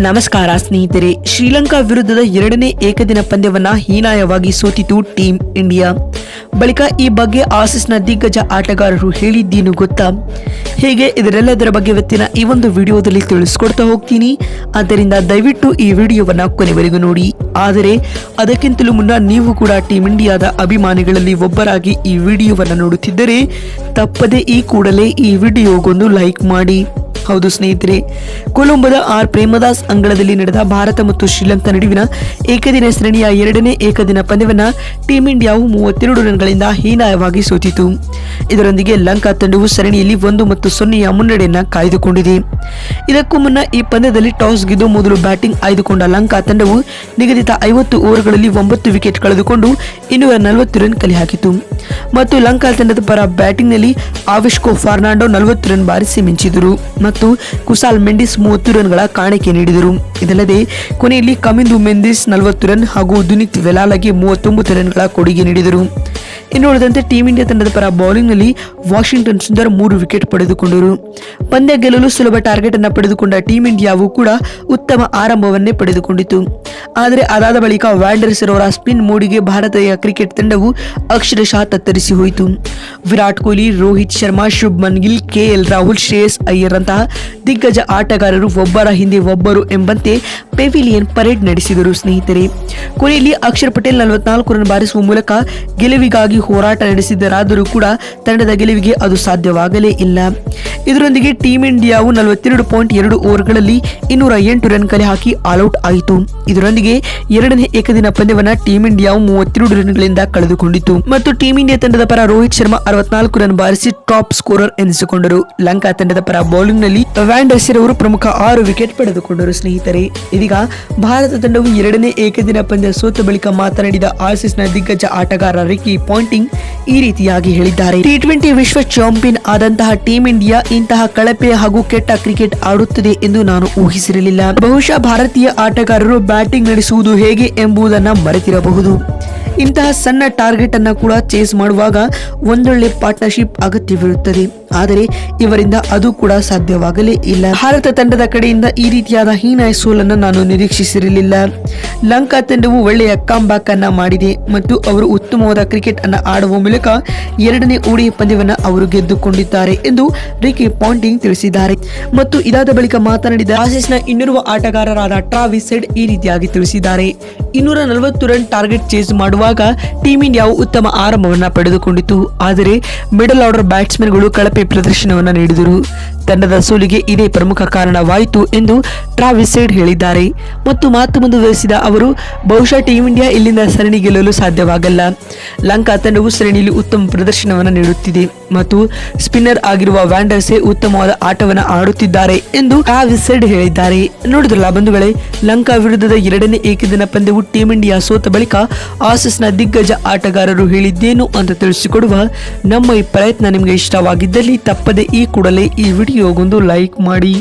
ನಮಸ್ಕಾರ, ಸ್ನೇಹಿತರೆ. ಶ್ರೀಲಂಕಾ ವಿರುದ್ಧದ ಎರಡನೇ ಏಕದಿನ ಪಂದ್ಯವನ್ನ ಹೀನಾಯವಾಗಿ ಸೋತಿತು ಟೀಂ ಇಂಡಿಯಾ. ಬಳಿಕ ಈ ಬಗ್ಗೆ ಆಸೀಸ್ನ ದಿಗ್ಗಜ ಆಟಗಾರರು ಹೇಳಿದ್ದೇನು ಗೊತ್ತಾ? ಹೇಗೆ? ಇದರೆಲ್ಲದರ ಬಗ್ಗೆ ಇವತ್ತಿನ ಈ ಒಂದು ವಿಡಿಯೋದಲ್ಲಿ ತಿಳಿಸ್ಕೊಡ್ತಾ ಹೋಗ್ತೀನಿ. ಆದ್ದರಿಂದ ದಯವಿಟ್ಟು ಈ ವಿಡಿಯೋವನ್ನು ಕೊನೆವರೆಗೂ ನೋಡಿ. ಆದರೆ, ಅದಕ್ಕಿಂತಲೂ ಮುನ್ನ ನೀವು ಕೂಡ ಟೀಂ ಇಂಡಿಯಾದ ಅಭಿಮಾನಿಗಳಲ್ಲಿ ಒಬ್ಬರಾಗಿ ಈ ವಿಡಿಯೋವನ್ನು ನೋಡುತ್ತಿದ್ದರೆ, ತಪ್ಪದೆ ಈ ಕೂಡಲೇ ಈ ವಿಡಿಯೋಗೊಂದು ಲೈಕ್ ಮಾಡಿ. ಹೌದು ಸ್ನೇಹಿತರೆ. ಕೊಲಂಬೋದ ಆರ್ ಪ್ರೇಮದಾಸ್ ಅಂಗಳದಲ್ಲಿ ನಡೆದ ಭಾರತ ಮತ್ತು ಶ್ರೀಲಂಕಾ ನಡುವಿನ ಏಕದಿನ ಸರಣಿಯ ಎರಡನೇ ಏಕದಿನ ಪಂದ್ಯವನ್ನು ಟೀಂ ಇಂಡಿಯಾವು ಮೂವತ್ತೆರಡು ರನ್ಗಳಿಂದ ಹೀನಾಯವಾಗಿ ಸೋತಿತು. ಇದರೊಂದಿಗೆ ಲಂಕಾ ತಂಡವು ಸರಣಿಯಲ್ಲಿ ಒಂದು ಮತ್ತು ಸೊನ್ನೆಯ ಮುನ್ನಡೆಯನ್ನು ಕಾಯ್ದುಕೊಂಡಿದೆ. ಇದಕ್ಕೂ ಮುನ್ನ ಈ ಪಂದ್ಯದಲ್ಲಿ ಟಾಸ್ ಗೆದ್ದು ಮೊದಲು ಬ್ಯಾಟಿಂಗ್ ಆಯ್ದುಕೊಂಡ ಲಂಕಾ ತಂಡವು ನಿಗದಿತ ಐವತ್ತು ಓವರ್ಗಳಲ್ಲಿ ಒಂಬತ್ತು ವಿಕೆಟ್ ಕಳೆದುಕೊಂಡು ಇನ್ನೂರ ನಲವತ್ತು ರನ್ ಕಲೆ ಹಾಕಿತು ಮತ್ತು ಲಂಕಾ ತಂಡದ ಪರ ಬ್ಯಾಟಿಂಗ್ನಲ್ಲಿ ಆವಿಷ್ಕೋ ಫರ್ನಾಂಡೋ ನಲವತ್ತು ರನ್ ಬಾರಿಸಿ ಮಿಂಚಿದರು ಕುಸಾಲ್ ಮೆಂಡಿಸ್ ಮೂವತ್ತು ರನ್ಗಳ ಕಾಣಿಕೆ ನೀಡಿದರು. ಇದಲ್ಲದೆ, ಕೊನೆಯಲ್ಲಿ ಕಮಿಂದು ಮೆಂದಿಸ್ ನಲವತ್ತು ರನ್ ಹಾಗೂ ದುನಿತ್ ವೆಲಾಲಗೆ ಮೂವತ್ತೊಂಬತ್ತು ರನ್ಗಳ ಕೊಡುಗೆ ನೀಡಿದರು. ಇನ್ನು ಉಳಿದಂತೆ ಟೀಂ ಇಂಡಿಯಾ ತಂಡದ ಪರ ಬೌಲಿಂಗ್ನಲ್ಲಿ ವಾಷಿಂಗ್ಟನ್ ಸುಂದರ್ ಮೂರು ವಿಕೆಟ್ ಪಡೆದುಕೊಂಡರು. ಪಂದ್ಯ ಗೆಲ್ಲಲು ಸುಲಭ ಟಾರ್ಗೆಟ್ ಅನ್ನು ಪಡೆದುಕೊಂಡ ಟೀಂ ಇಂಡಿಯಾವು ಕೂಡ ಉತ್ತಮ ಆರಂಭವನ್ನೇ ಪಡೆದುಕೊಂಡಿತು. ಆದರೆ ಅದಾದ ಬಳಿಕ ವ್ಯಾಂಡರ್ಸ್ ಅವರ ಸ್ಪಿನ್ ಮೂಡಿಗೆ ಭಾರತೀಯ ಕ್ರಿಕೆಟ್ ತಂಡವು ಅಕ್ಷರಶಃ ತತ್ತರಿಸಿ ಹೋಯಿತು. ವಿರಾಟ್ ಕೊಹ್ಲಿ, ರೋಹಿತ್ ಶರ್ಮಾ, ಶುಭ್ಮನ್ ಗಿಲ್ ಕೆಎಲ್ ರಾಹುಲ್, ಶ್ರೇಯಸ್ ಅಯ್ಯರ್ ಅಂತಹ ದಿಗ್ಗಜ ಆಟಗಾರರು ಒಬ್ಬರ ಹಿಂದೆ ಒಬ್ಬರು ಎಂಬಂತೆ ಪೆವಿಲಿಯನ್ ಪರೇಡ್ ನಡೆಸಿದರು, ಸ್ನೇಹಿತರೆ. ಕೊನೆಯಲ್ಲಿ ಅಕ್ಷರ್ ಪಟೇಲ್ ನಲವತ್ನಾಲ್ಕು ರನ್ ಬಾರಿಸುವ ಮೂಲಕ ಗೆಲುವಿಗಾಗಿ ಹೋರಾಟ ನಡೆಸಿದರಾದರೂ ಕೂಡ ತಂಡದ ಗೆಲುವಿಗೆ ಅದು ಸಾಧ್ಯವಾಗಲೇ ಇಲ್ಲ. ಇದರೊಂದಿಗೆ ಟೀಂ ಇಂಡಿಯಾವು ನಲವತ್ತೆರಡು ಪಾಯಿಂಟ್ ಎರಡು ಓವರ್ಗಳಲ್ಲಿ ಇನ್ನೂರ ಎಂಟು ರನ್ ಕಲೆ ಹಾಕಿ ಆಲ್ಔಟ್ ಆಯಿತು. ಇದರೊಂದಿಗೆ ಎರಡನೇ ಏಕದಿನ ಪಂದ್ಯವನ್ನ ಟೀಂ ಇಂಡಿಯಾವು ಮೂವತ್ತೆರಡು ರನ್ಗಳಿಂದ ಕಳೆದುಕೊಂಡಿತು. ಮತ್ತು ಟೀಂ ಇಂಡಿಯಾ ತಂಡದ ಪರ ರೋಹಿತ್ ಶರ್ಮಾ ಅರವತ್ನಾಲ್ಕು ರನ್ ಬಾರಿಸಿ ಟಾಪ್ ಸ್ಕೋರರ್ ಎನಿಸಿಕೊಂಡರು. ಲಂಕಾ ತಂಡದ ಪರ ಬೌಲಿಂಗ್ನಲ್ಲಿ ವ್ಯಾಂಡರ್ಸಿರ್ ಅವರು ಪ್ರಮುಖ ಆರು ವಿಕೆಟ್ ಪಡೆದುಕೊಂಡರು, ಸ್ನೇಹಿತರೆ. ಇದೀಗ ಭಾರತ ತಂಡವು ಎರಡನೇ ಏಕದಿನ ಪಂದ್ಯ ಸೋತ ಬಳಿಕ ಮಾತನಾಡಿದ ಆರ್ಸಿಸ್ನ ದಿಗ್ಗಜ ಆಟಗಾರ ರಿಕಿ ಪಾಯಿಂಟಿಂಗ್ ಈ ರೀತಿಯಾಗಿ ಹೇಳಿದ್ದಾರೆ. ಟಿ ಟ್ವೆಂಟಿ ವಿಶ್ವ ಚಾಂಪಿಯನ್ ಆದಂತಹ ಟೀಂ ಇಂಡಿಯಾ ಇಂತಹ ಕಳಪೆ ಹಾಗೂ ಕೆಟ್ಟ ಕ್ರಿಕೆಟ್ ಆಡುತ್ತದೆ ಎಂದು ನಾನು ಊಹಿಸಿರಲಿಲ್ಲ. ಬಹುಶಃ ಭಾರತೀಯ ಆಟಗಾರರು ಬ್ಯಾಟಿಂಗ್ ನಡೆಸುವುದು ಹೇಗೆ ಎಂಬುದನ್ನು ಮರೆತಿರಬಹುದು. ಇಂತಹ ಸಣ್ಣ ಟಾರ್ಗೆಟ್ ಅನ್ನ ಕೂಡ ಚೇಸ್ ಮಾಡುವಾಗ ಒಂದೊಳ್ಳೆ ಪಾರ್ಟ್ನರ್ಶಿಪ್ ಅಗತ್ಯವಿರುತ್ತದೆ. ಆದರೆ ಇವರಿಂದ ಅದು ಕೂಡ ಸಾಧ್ಯವಾಗಲೇ ಇಲ್ಲ. ಭಾರತ ತಂಡದ ಕಡೆಯಿಂದ ಈ ರೀತಿಯಾದ ಹೀನಾಯ ಸೋಲನ್ನು ನಾನು ನಿರೀಕ್ಷಿಸಿರಲಿಲ್ಲ. ಲಂಕಾ ತಂಡವು ಒಳ್ಳೆಯ ಕಾಂಬ್ಯಾಕ್ ಅನ್ನ ಮಾಡಿದೆ ಮತ್ತು ಅವರು ಉತ್ತಮವಾದ ಕ್ರಿಕೆಟ್ ಅನ್ನ ಆಡುವ ಮೂಲಕ ಎರಡನೇ ಓಡಿ ಪಂದ್ಯವನ್ನ ಅವರು ಗೆದ್ದುಕೊಂಡಿದ್ದಾರೆ ಎಂದು ರಿಕಿ ಪಾಂಟಿಂಗ್ ತಿಳಿಸಿದ್ದಾರೆ. ಮತ್ತು ಇದಾದ ಬಳಿಕ ಮಾತನಾಡಿದ ಆಸೀಸ್ನ ಇನ್ನೋರ್ವ ಆಟಗಾರರಾದ ಟ್ರಾವಿಸ್ ಸೆಡ್ ಈ ರೀತಿಯಾಗಿ ತಿಳಿಸಿದ್ದಾರೆ. ಇನ್ನೂರ ನಲವತ್ತು ರನ್ ಟಾರ್ಗೆಟ್ ಚೇಸ್ ಮಾಡುವಾಗ ಟೀಮ್ ಇಂಡಿಯಾವು ಉತ್ತಮ ಆರಂಭವನ್ನು ಪಡೆದುಕೊಂಡಿತು ಆದರೆ ಮಿಡಲ್ ಆರ್ಡರ್ ಬ್ಯಾಟ್ಸ್ಮನ್ಗಳು ಕಳಪೆ ಪ್ರದರ್ಶನವನ್ನು ನೀಡಿದರು. ತಂಡದ ಸೋಲಿಗೆ ಇದೇ ಪ್ರಮುಖ ಕಾರಣವಾಯಿತು ಎಂದು ಟ್ರಾವಿಸ್ ಹೇಳಿದ್ದಾರೆ. ಮತ್ತು ಮಾತು ಮುಂದುವರಿಸಿದ ಅವರು, ಬಹುಶಃ ಟೀಂ ಇಂಡಿಯಾ ಇಲ್ಲಿಂದ ಸರಣಿ ಗೆಲ್ಲಲು ಸಾಧ್ಯವಾಗಲ್ಲ. ಲಂಕಾ ತಂಡವು ಸರಣಿಯಲ್ಲಿ ಉತ್ತಮ ಪ್ರದರ್ಶನವನ್ನು ನೀಡುತ್ತಿದೆ. ಮತ್ತು ಸ್ಪಿನ್ನರ್ ಆಗಿರುವ ವ್ಯಾಂಡರ್ಸೆ ಉತ್ತಮವಾದ ಆಟವನ್ನು ಆಡುತ್ತಿದ್ದಾರೆ ಎಂದು ಟ್ರಾವಿಸ್ ಹೇಳಿದ್ದಾರೆ. ನೋಡಿದ್ರಲ್ಲ ಬಂಧುಗಳೇ, ಲಂಕಾ ವಿರುದ್ಧದ ಎರಡನೇ ಏಕದಿನ ಪಂದ್ಯವು ಟೀಂ ಇಂಡಿಯಾ ಸೋತ ಬಳಿಕ ಆಸಿಸ್ನ ದಿಗ್ಗಜ ಆಟಗಾರರು ಹೇಳಿದ್ದೇನು ಅಂತ ತಿಳಿಸಿಕೊಡುವ ನಮ್ಮ ಈ ಪ್ರಯತ್ನ ನಿಮಗೆ ಇಷ್ಟವಾಗಿದ್ದಲ್ಲಿ ತಪ್ಪದೆ ಈ ಕೂಡಲೇ ಈ ವಿಡಿಯೋಗೊಂದು ಲೈಕ್ ಮಾಡಿ.